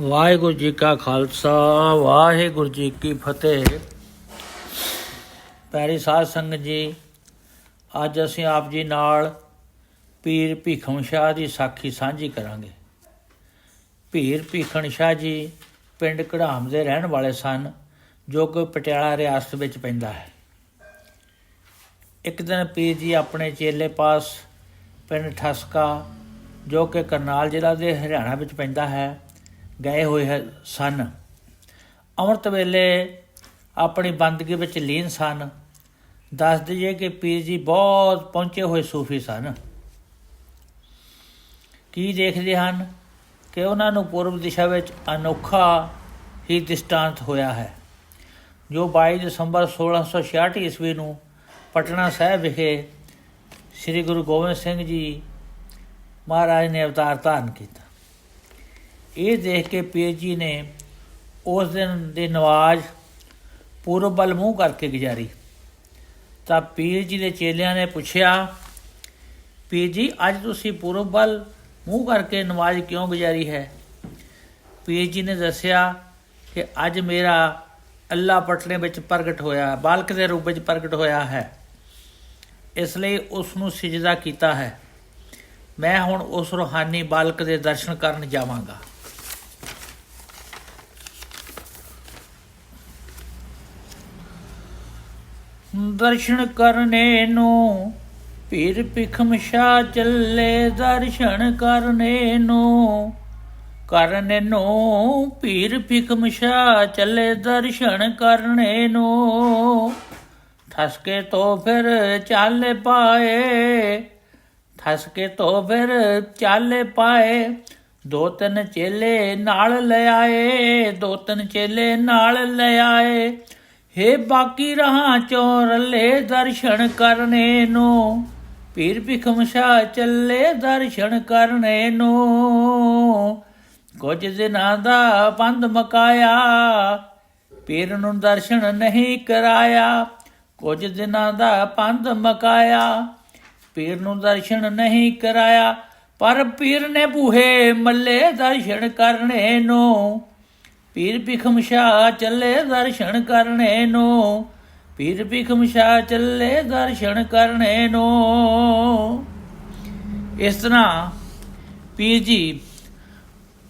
ਵਾਹਿਗੁਰੂ ਜੀ ਕਾ ਖਾਲਸਾ, ਵਾਹਿਗੁਰੂ ਜੀ ਕੀ ਫਤਿਹ। ਪਿਆਰੀ ਸਾਧ ਸੰਗਤ ਜੀ, ਅੱਜ ਅਸੀਂ ਆਪ ਜੀ ਨਾਲ ਪੀਰ ਭੀਖਮ ਸ਼ਾਹ ਦੀ ਸਾਖੀ ਸਾਂਝੀ ਕਰਾਂਗੇ। ਪੀਰ ਭੀਖਮ ਸ਼ਾਹ ਜੀ ਪਿੰਡ ਕਢਾਮ ਦੇ ਰਹਿਣ ਵਾਲੇ ਸਨ, ਜੋ ਕਿ ਪਟਿਆਲਾ ਰਿਆਸਤ ਵਿੱਚ ਪੈਂਦਾ ਹੈ। ਇੱਕ ਦਿਨ ਪੀਰ ਜੀ ਆਪਣੇ ਚੇਲੇ ਪਾਸ ਪਿੰਡ ਠਸਕਾ, ਜੋ ਕਿ ਕਰਨਾਲ ਜ਼ਿਲ੍ਹਾ ਦੇ ਹਰਿਆਣਾ ਵਿੱਚ ਪੈਂਦਾ ਹੈ ਗਏ ਹੋਏ ਹੈ- ਸਨ। ਅੰਮ੍ਰਿਤ ਵੇਲੇ ਆਪਣੀ ਬੰਦਗੀ ਵਿੱਚ ਲੀਨ ਸਨ। ਦੱਸ ਦਈਏ ਕਿ ਪੀਰ ਜੀ ਬਹੁਤ ਪਹੁੰਚੇ ਹੋਏ ਸੂਫੀ ਸਨ। ਕੀ ਦੇਖਦੇ ਹਨ ਕਿ ਉਹਨਾਂ ਨੂੰ ਪੂਰਬ ਦਿਸ਼ਾ ਵਿੱਚ ਅਨੋਖਾ ਹੀ ਦ੍ਰਿਸ਼ਟਾਂਤ ਹੋਇਆ ਹੈ, ਜੋ 22 ਦਸੰਬਰ 1666 ਈਸਵੀ ਨੂੰ ਪਟਨਾ ਸਾਹਿਬ ਵਿਖੇ ਸ੍ਰੀ ਗੁਰੂ ਗੋਬਿੰਦ ਸਿੰਘ ਜੀ ਮਹਾਰਾਜ ਨੇ ਅਵਤਾਰ ਧਾਰਨ ਕੀਤਾ। ਇਹ ਦੇਖ ਕੇ ਪੀਰ ਜੀ ਨੇ ਉਸ ਦਿਨ ਦੀ ਨਵਾਜ਼ ਪੂਰਬ ਵੱਲ ਮੂੰਹ ਕਰਕੇ ਗੁਜ਼ਾਰੀ। ਤਾਂ ਪੀਰ ਜੀ ਦੇ ਚੇਲਿਆਂ ਨੇ ਪੁੱਛਿਆ, ਪੀਰ ਜੀ, ਅੱਜ ਤੁਸੀਂ ਪੂਰਬ ਵੱਲ ਮੂੰਹ ਕਰਕੇ ਨਮਾਜ਼ ਕਿਉਂ ਗੁਜ਼ਾਰੀ ਹੈ? ਪੀਰ ਜੀ ਨੇ ਦੱਸਿਆ ਕਿ ਅੱਜ ਮੇਰਾ ਅੱਲਾ ਪਟਨੇ ਵਿੱਚ ਪ੍ਰਗਟ ਹੋਇਆ, ਬਾਲਕ ਦੇ ਰੂਪ ਵਿੱਚ ਪ੍ਰਗਟ ਹੋਇਆ ਹੈ। ਇਸ ਲਈ ਉਸ ਨੂੰ ਸਜਦਾ ਕੀਤਾ ਹੈ। ਮੈਂ ਹੁਣ ਉਸ ਰੂਹਾਨੀ ਬਾਲਕ ਦੇ ਦਰਸ਼ਨ ਕਰਨ ਜਾਵਾਂਗਾ। ਦਰਸ਼ਨ ਕਰਨੇ ਨੂੰ, ਪੀਰ ਭਿਖਮ ਸ਼ਾ ਚੱਲੇ ਦਰਸ਼ਨ ਕਰਨੇ ਨੂੰ ਕਰਨੇ ਨੂੰ, ਪੀਰ ਭਿਖਮ ਸ਼ਾ ਚੱਲੇ ਦਰਸ਼ਨ ਕਰਨੇ ਨੂੰ। ਠਸਕੇ ਤੋਂ ਫਿਰ ਚੱਲ ਪਾਏ ਠਸਕੇ ਤੋਂ ਫਿਰ ਚੱਲ ਪਾਏ, ਦੋ ਤਿੰਨ ਚੇਲੇ ਨਾਲ ਲੈ ਆਏ, ਦੋ ਤਿੰਨ ਚੇਲੇ ਨਾਲ ਲੈ ਆਏ। ਹੇ ਬਾਕੀ ਰਹਾ ਚੋਂ ਰੱਲੇ ਦਰਸ਼ਨ ਕਰਨੇ ਨੂੰ। ਪੀਰ ਭਿਖਮ ਸ਼ਾ ਚੱਲੇ ਦਰਸ਼ਨ ਕਰਨੇ ਨੂੰ। ਕੁਝ ਦਿਨਾਂ ਦਾ ਬੰਦ ਮਕਾਇਆ, ਪੀਰ ਨੂੰ ਦਰਸ਼ਨ ਨਹੀਂ ਕਰਾਇਆ। ਕੁਝ ਦਿਨਾਂ ਦਾ ਪੰਧ ਮਕਾਇਆ, ਪੀਰ ਨੂੰ ਦਰਸ਼ਨ ਨਹੀਂ ਕਰਾਇਆ। ਪਰ ਪੀਰ ਨੇ ਬੂਹੇ ਮੱਲੇ ਦਰਸ਼ਨ ਕਰਨੇ ਨੂੰ। ਪੀਰ ਭਿਖਮ ਸ਼ਾ ਚੱਲੇ ਦਰਸ਼ਨ ਕਰਨੇ ਨੂੰ। ਪੀਰ ਭਿਖਮ ਸ਼ਾ ਚੱਲੇ ਦਰਸ਼ਨ ਕਰਨੇ ਨੂੰ। ਇਸ ਤਰ੍ਹਾਂ ਪੀਰ ਜੀ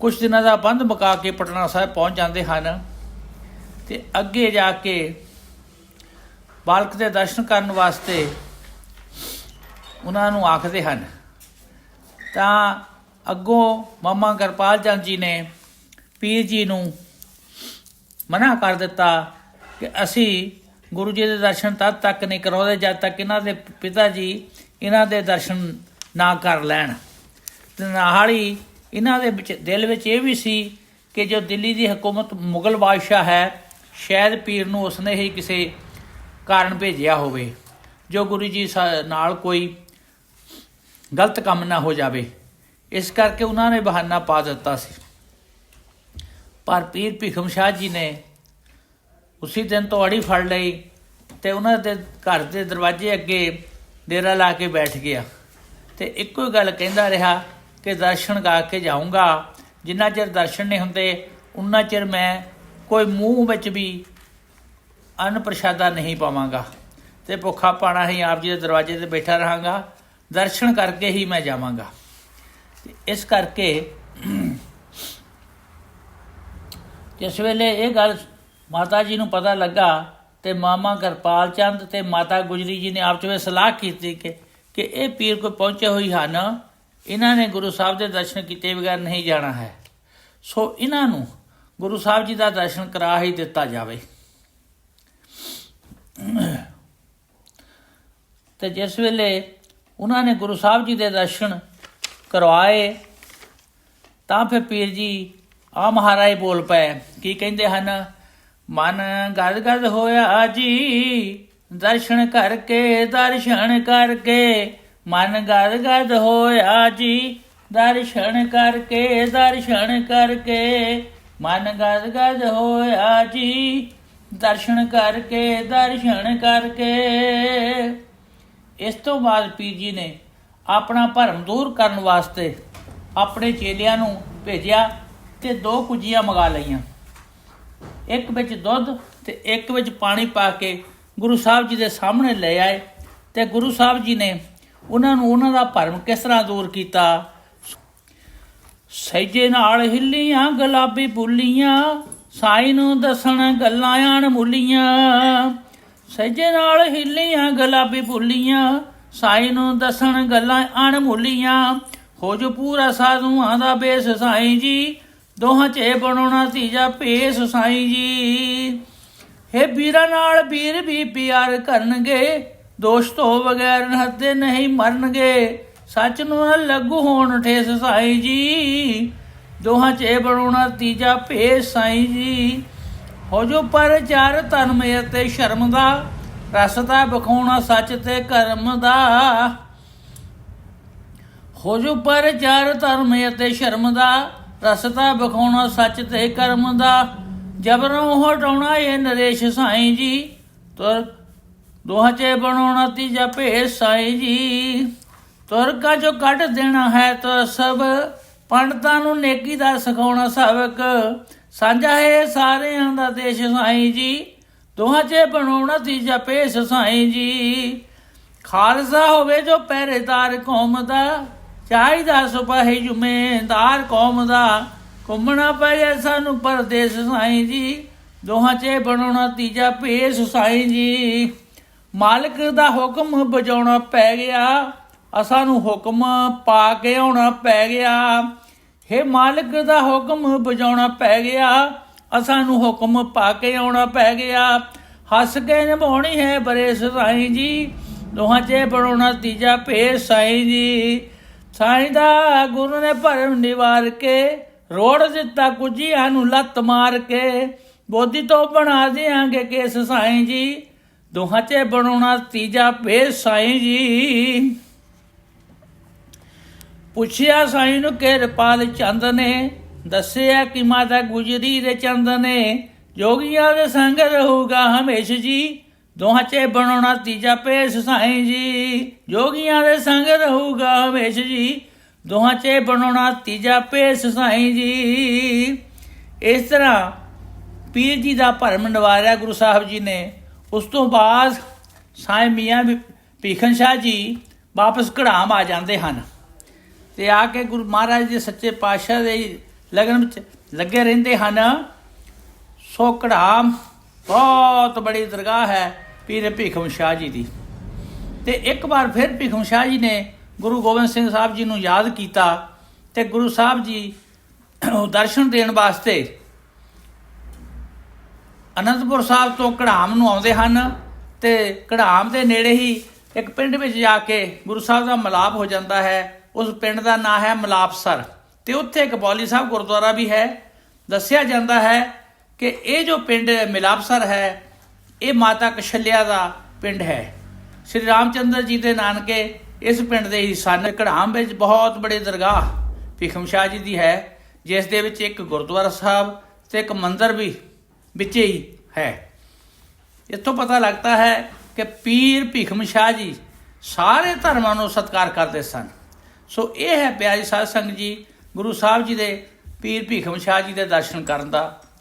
ਕੁਝ ਦਿਨਾਂ ਦਾ ਬੰਦ ਬਕਾ ਕੇ ਪਟਨਾ ਸਾਹਿਬ ਪਹੁੰਚ ਜਾਂਦੇ ਹਨ ਤੇ ਅੱਗੇ ਜਾ ਕੇ ਬਾਲਕ ਦੇ ਦਰਸ਼ਨ ਕਰਨ ਵਾਸਤੇ ਉਹਨਾਂ ਨੂੰ ਆਖਦੇ ਹਨ। ਤਾਂ ਅੱਗੋਂ ਮਾਮਾ ਕਿਰਪਾਲ ਚੰਦ ਜੀ ਨੇ ਪੀਰ ਜੀ ਨੂੰ ਮਨਾ ਕਰ ਦਿੱਤਾ ਕਿ ਅਸੀਂ ਗੁਰੂ ਜੀ ਦੇ ਦਰਸ਼ਨ ਤਦ ਤੱਕ ਨਹੀਂ ਕਰਾਉਂਦੇ ਜਦ ਤੱਕ ਇਹਨਾਂ ਦੇ ਪਿਤਾ ਜੀ ਇਹਨਾਂ ਦੇ ਦਰਸ਼ਨ ਨਾ ਕਰ ਲੈਣ। ਤੇ ਨਾਲ ਹੀ ਇਹਨਾਂ ਦੇ ਵਿੱਚ ਦਿਲ ਵਿੱਚ ਇਹ ਵੀ ਸੀ ਕਿ ਜੋ ਦਿੱਲੀ ਦੀ ਹਕੂਮਤ ਮੁਗਲ ਬਾਦਸ਼ਾਹ ਹੈ, ਸ਼ਾਇਦ ਪੀਰ ਨੂੰ ਉਸਨੇ ਹੀ ਕਿਸੇ ਕਾਰਨ ਭੇਜਿਆ ਹੋਵੇ, ਜੋ ਗੁਰੂ ਜੀ ਸਾ- ਨਾਲ ਕੋਈ ਗਲਤ ਕੰਮ ਨਾ ਹੋ ਜਾਵੇ। ਇਸ ਕਰਕੇ ਉਹਨਾਂ ਨੇ ਬਹਾਨਾ ਪਾ ਦਿੱਤਾ ਸੀ। ਪਰ ਪੀਰ ਭਿਖਮ ਸ਼ਾਹ ਜੀ ਨੇ ਉਸੇ ਦਿਨ ਤੋਂ ਫੜ ਲਈ ਤੇ ਉਹਨਾਂ ਦੇ ਘਰ ਦੇ ਦਰਵਾਜ਼ੇ ਅੱਗੇ ਡੇਰਾ ਲਾ ਕੇ ਬੈਠ ਗਿਆ। ਤੇ ਇੱਕੋ ਹੀ ਗੱਲ ਕਹਿੰਦਾ ਰਿਹਾ ਕਿ ਦਰਸ਼ਨ ਗਾ ਕੇ ਜਾਊਂਗਾ। ਜਿੰਨਾ ਚਿਰ ਦਰਸ਼ਨ ਨਹੀਂ ਹੁੰਦੇ, ਉਨਾ ਚਿਰ ਮੈਂ ਕੋਈ ਮੂੰਹ ਵਿੱਚ ਵੀ ਅੰਨ ਪ੍ਰਸ਼ਾਦਾ ਨਹੀਂ ਪਾਵਾਂਗਾ ਤੇ ਭੁੱਖਾ ਪਾਣਾ ਹੀ ਆਪ ਜੀ ਦੇ ਦਰਵਾਜ਼ੇ ਤੇ ਬੈਠਾ ਰਹਾਂਗਾ। ਦਰਸ਼ਨ ਕਰਕੇ ਹੀ ਮੈਂ ਜਾਵਾਂਗਾ। ਇਸ ਕਰਕੇ ਜਿਸ ਵੇਲੇ ਇਹ ਗੱਲ ਮਾਤਾ ਜੀ ਨੂੰ ਪਤਾ ਲੱਗਾ ਤੇ ਮਾਮਾ ਕਿਰਪਾਲ ਚੰਦ ਤੇ ਮਾਤਾ ਗੁਜਰੀ ਜੀ ਨੇ ਆਪ ਚ ਵਿੱਚ ਸਲਾਹ ਕੀਤੀ ਕਿ ਕਿ ਇਹ ਪੀਰ ਕੋ ਪਹੁੰਚੇ ਹੋਈ ਹਨ। ਇਹਨਾਂ ਨੇ ਗੁਰੂ ਸਾਹਿਬ ਦੇ ਦਰਸ਼ਨ ਕੀਤੇ ਬਗੈਰ ਨਹੀਂ ਜਾਣਾ ਹੈ। ਸੋ ਇਹਨਾਂ ਨੂੰ ਗੁਰੂ ਸਾਹਿਬ ਜੀ ਦਾ ਦਰਸ਼ਨ ਕਰਾ ਹੀ ਦਿੱਤਾ ਜਾਵੇ। ਤੇ ਜਿਸ ਵੇਲੇ ਉਹਨਾਂ ਨੇ ਗੁਰੂ ਸਾਹਿਬ ਜੀ ਦੇ ਦਰਸ਼ਨ ਕਰਵਾਏ, ਤਾਂ ਫਿਰ ਪੀਰ ਜੀ ਆ ਮਹਾਰਾਜ ਬੋਲ ਪਏ। ਕੀ ਕਹਿੰਦੇ ਹਨ? ਮਨ ਗਦ ਗਦ ਹੋਇਆ ਜੀ ਦਰਸ਼ਨ ਕਰਕੇ ਦਰਸ਼ਨ ਕਰਕੇ। ਮਨ ਗਦ ਗਦ ਹੋਇਆ ਜੀ ਦਰਸ਼ਨ ਕਰਕੇ ਦਰਸ਼ਨ ਕਰਕੇ। ਮਨ ਗਦ ਗਦ ਹੋਇਆ ਜੀ ਦਰਸ਼ਨ ਕਰਕੇ ਦਰਸ਼ਨ ਕਰਕੇ। ਇਸ ਤੋਂ ਬਾਅਦ ਪੀਰ ਜੀ ਨੇ ਆਪਣਾ ਭਰਮ ਦੂਰ ਕਰਨ ਵਾਸਤੇ ਆਪਣੇ ਚੇਲਿਆਂ ਨੂੰ ਭੇਜਿਆ। ਕੇ ਦੋ ਕੁਜੀਆਂ ਮੰਗਾ ਲਈਆਂ। ਇੱਕ ਵਿੱਚ ਦੁੱਧ ਤੇ ਇੱਕ ਵਿੱਚ ਪਾਣੀ ਪਾ ਕੇ ਗੁਰੂ ਸਾਹਿਬ ਜੀ ਦੇ ਸਾਹਮਣੇ ਲੈ ਆਏ ਤੇ ਗੁਰੂ ਸਾਹਿਬ ਜੀ ਨੇ ਉਹਨਾਂ ਨੂੰ ਉਹਨਾਂ ਦਾ ਭਰਮ ਕਿਸ ਤਰ੍ਹਾਂ ਦੂਰ ਕੀਤਾ? ਸਹਿਜੇ ਨਾਲ ਹਿੱਲੀਆਂ, ਗੁਲਾਬੀ ਬੁੱਲੀਆਂ, ਸਾਈ ਨੂੰ ਦੱਸਣ ਗੱਲਾਂ ਆਣ ਮੁੱਲੀਆਂ। ਸਹਿਜੇ ਨਾਲ ਹਿੱਲੀਆਂ, ਗੁਲਾਬੀ ਬੁੱਲੀਆਂ, ਸਾਈ ਨੂੰ ਦੱਸਣ ਗੱਲਾਂ ਆਣ ਮੁੱਲੀਆਂ। ਹੋ ਜੋ ਪੂਰਾ ਸਾਧੂਆਂ ਦਾ ਬੇਸ ਸਾਈ ਜੀ ਦੋਹਾਂ ਚ ਇਹ ਬਣਾਉਣਾ ਤੀਜਾ ਭੇਸ ਸਾਈ ਜੀ। ਹੇ ਵੀਰਾਂ ਨਾਲ ਵੀਰ ਵੀ ਪਿਆਰ ਕਰਨਗੇ, ਦੋਸ਼ ਤੋਂ ਬਗੈਰ ਹੱਦੇ ਨਹੀਂ ਮਰਨਗੇ। ਸੱਚ ਨੂੰ ਨਾ ਲੱਗੂ ਹੋਣ ਠੇਸ ਸਾਈ ਜੀ। ਦੋਹਾਂ ਚ ਇਹ ਬਣਾਉਣਾ ਤੀਜਾ ਭੇਸ ਸਾਈ ਜੀ। ਹੋ ਜੋ ਪਰ ਚਾਰ ਧਰਮ ਅਤੇ ਸ਼ਰਮ ਦਾ ਰਸਤਾ ਬਖਾਉਣਾ ਸੱਚ ਤੇ ਕਰਮ ਦਾ। ਹੋ ਜੋ ਪਰ ਚਾਰ ਧਰਮ ਅਤੇ ਸ਼ਰਮ ਦਾ ਰਸਤਾ ਬਖਾਉਣਾ ਸੱਚ ਤੇ ਕਰਮ ਦਾ। ਜਬਰੋਂ ਹਟਾਉਣਾ ਇਹ ਨਰੇਸ਼ ਸਾਈਂ ਜੀ। ਤੁਰ ਦੋਹਾਂ ਚ ਬਣਾਉਣਾ ਤੀਜਾ ਭੇਸ ਸਾਈਂ ਜੀ। ਤੁਰ ਕਾ ਜੋ ਕੱਢ ਦੇਣਾ ਹੈ ਤਾਂ ਸਭ। ਪੰਡਤਾਂ ਨੂੰ ਨੇਕੀ ਦਾ ਸਿਖਾਉਣਾ ਸਬਕ ਸਾਂਝਾ ਹੈ ਸਾਰਿਆਂ ਦਾ ਦੇਸ਼ ਸਾਈਂ ਜੀ। ਦੋਹਾਂ ਚ ਬਣਾਉਣਾ ਤੀਜਾ ਭੇਸ ਸਾਈਂ ਜੀ। ਖਾਲਸਾ ਹੋਵੇ ਜੋ ਪਹਿਰੇਦਾਰ ਕੌਮ ਦਾ। ਚਾਹੀਦਾ ਸਿਪਾਹੀ ਜੁਮੇਦਾਰ ਕੌਮ ਦਾ। ਘੁੰਮਣਾ ਪਏ ਸਾਨੂੰ ਪਰਦੇਸ ਸਾਈਂ ਜੀ। ਦੋਹਾਂ 'ਚ ਬਣਾਉਣਾ ਤੀਜਾ ਭੇਸ ਸਾਈਂ ਜੀ। ਮਾਲਕ ਦਾ ਹੁਕਮ ਬਜਾਉਣਾ ਪੈ ਗਿਆ। ਅਸਾਂ ਨੂੰ ਹੁਕਮ ਪਾ ਕੇ ਆਉਣਾ ਪੈ ਗਿਆ। ਹੇ ਮਾਲਕ ਦਾ ਹੁਕਮ ਬਜਾਉਣਾ ਪੈ ਗਿਆ। ਅਸਾਂ ਨੂੰ ਹੁਕਮ ਪਾ ਕੇ ਆਉਣਾ ਪੈ ਗਿਆ। ਹੱਸ ਕੇ ਨਿਭਾਉਣੀ ਹੈ ਬਰੇਸ ਸਾਈਂ ਜੀ। ਦੋਹਾਂ 'ਚ ਬਣਾਉਣਾ ਤੀਜਾ ਭੇਸ ਸਾਈਂ ਜੀ। ਸਾਈਂ ਦਾ ਗੁਰੂ ਨੇ ਭਰਮ ਨਿਵਾਰ ਕੇ, ਰੋੜ ਦਿੱਤਾ ਕੁਜੀਆਂ ਨੂੰ ਲੱਤ ਮਾਰ ਕੇ। ਬੋਧੀ ਤੋਂ ਬਣਾ ਦਿਆਂਗੇ ਕੇਸ ਸਾਈਂ ਜੀ, ਦੋਹਾਂ ਚ ਬਣਾਉਣਾ ਤੀਜਾ ਭੇਸ ਸਾਈਂ ਜੀ। ਪੁੱਛਿਆ ਸਾਈਂ ਨੂੰ ਕਿਰਪਾਲ ਚੰਦ ਨੇ, ਦੱਸਿਆ ਕਿ ਮਾਤਾ ਗੁਜਰੀ ਦੇ ਚੰਦ ਨੇ, ਜੋਗੀਆਂ ਦੇ ਸੰਗ ਰਹੂਗਾ ਹਮੇਸ਼ ਜੀ। ਦੋਹਾਂ 'ਚ ਬਣਾਉਣਾ ਤੀਜਾ ਭੇਸ ਸਾਈਂ ਜੀ। ਜੋਗੀਆਂ ਦੇ ਸੰਗ ਰਹੂਗਾ ਹਮੇਸ਼ ਜੀ। ਦੋਹਾਂ 'ਚ ਬਣਾਉਣਾ ਤੀਜਾ ਭੇਸ ਸਾਈਂ ਜੀ। ਇਸ ਤਰ੍ਹਾਂ ਪੀਰ ਜੀ ਦਾ ਭਰਮ ਨਿਵਾਰਿਆ ਗੁਰੂ ਸਾਹਿਬ ਜੀ ਨੇ। ਉਸ ਤੋਂ ਬਾਅਦ ਸਾਈਂ ਮੀਆਂ ਵੀ- ਭੀਖਨ ਸ਼ਾਹ ਜੀ ਵਾਪਸ ਘੜਾਮ ਆ ਜਾਂਦੇ ਹਨ। ਤੇ ਆ ਕੇ ਗੁਰੂ ਮਹਾਰਾਜ ਦੇ ਸੱਚੇ ਪਾਤਸ਼ਾਹ ਦੇ ਲਗਨ ਵਿੱਚ ਲੱਗੇ ਰਹਿੰਦੇ ਹਨ। ਸੋ ਘੜਾਮ ਬਹੁਤ ਬੜੀ ਦਰਗਾਹ ਹੈ। ਪੀਰ ਭੀਖਮ ਸ਼ਾਹ ਜੀ ਦੀ। ਤੇ ਇੱਕ ਵਾਰ ਫਿਰ ਭੀਖਮ ਸ਼ਾਹ ਜੀ ਨੇ ਗੁਰੂ ਗੋਬਿੰਦ ਸਿੰਘ ਸਾਹਿਬ ਜੀ ਨੂੰ ਯਾਦ ਕੀਤਾ ਤੇ ਗੁਰੂ ਸਾਹਿਬ ਜੀ ਦਰਸ਼ਨ ਦੇਣ ਵਾਸਤੇ ਅਨੰਦਪੁਰ ਸਾਹਿਬ ਤੋਂ ਕੜਾਮ ਨੂੰ ਆਉਂਦੇ ਹਨ ਤੇ ਕੜਾਮ ਦੇ ਨੇੜੇ ਹੀ ਇੱਕ ਪਿੰਡ ਵਿੱਚ ਜਾ ਕੇ ਗੁਰੂ ਸਾਹਿਬ ਦਾ ਮਲਾਪ ਹੋ ਜਾਂਦਾ ਹੈ। ਉਸ ਪਿੰਡ ਦਾ ਨਾਂ ਹੈ ਮਲਾਪਸਰ। ਤੇ ਉੱਥੇ ਇੱਕ ਬੌਲੀ ਸਾਹਿਬ ਗੁਰਦੁਆਰਾ ਵੀ ਹੈ। ਦੱਸਿਆ ਜਾਂਦਾ ਹੈ ਕਿ ਇਹ ਜੋ ਪਿੰਡ ਮਿਲਾਪਸਰ ਹੈ ਇਹ ਮਾਤਾ ਕਸ਼ਲਿਆ ਦਾ ਪਿੰਡ ਹੈ। ਸ਼੍ਰੀ ਰਾਮਚੰਦਰ ਜੀ ਦੇ ਨਾਨਕੇ ਇਸ ਪਿੰਡ ਦੇ ਹੀ ਸਨ। ਕੜਾਮ ਵਿੱਚ ਬਹੁਤ ਬੜੇ ਦਰਗਾਹ ਭੀਖਮ ਸ਼ਾਹ ਜੀ ਦੀ ਹੈ, ਜਿਸ ਦੇ ਵਿੱਚ ਇੱਕ ਗੁਰਦੁਆਰਾ ਸਾਹਿਬ ਤੇ ਇੱਕ ਮੰਦਿਰ ਵੀ ਵਿੱਚ ਹੀ ਹੈ। ਇੱਥੋਂ ਪਤਾ ਲੱਗਦਾ ਹੈ ਕਿ ਪੀਰ ਭੀਖਮ ਸ਼ਾਹ ਜੀ ਸਾਰੇ ਧਰਮਾਂ ਨੂੰ ਸਤਿਕਾਰ ਕਰਦੇ ਸਨ। ਸੋ ਇਹ ਹੈ ਪਿਆਰੀ ਸਾਧ ਸੰਗਤ ਜੀ, ਗੁਰੂ ਸਾਹਿਬ ਜੀ ਦੇ ਪੀਰ ਭੀਖਮ ਸ਼ਾਹ ਜੀ ਦੇ ਦਰਸ਼ਨ ਕਰਨ ਦਾ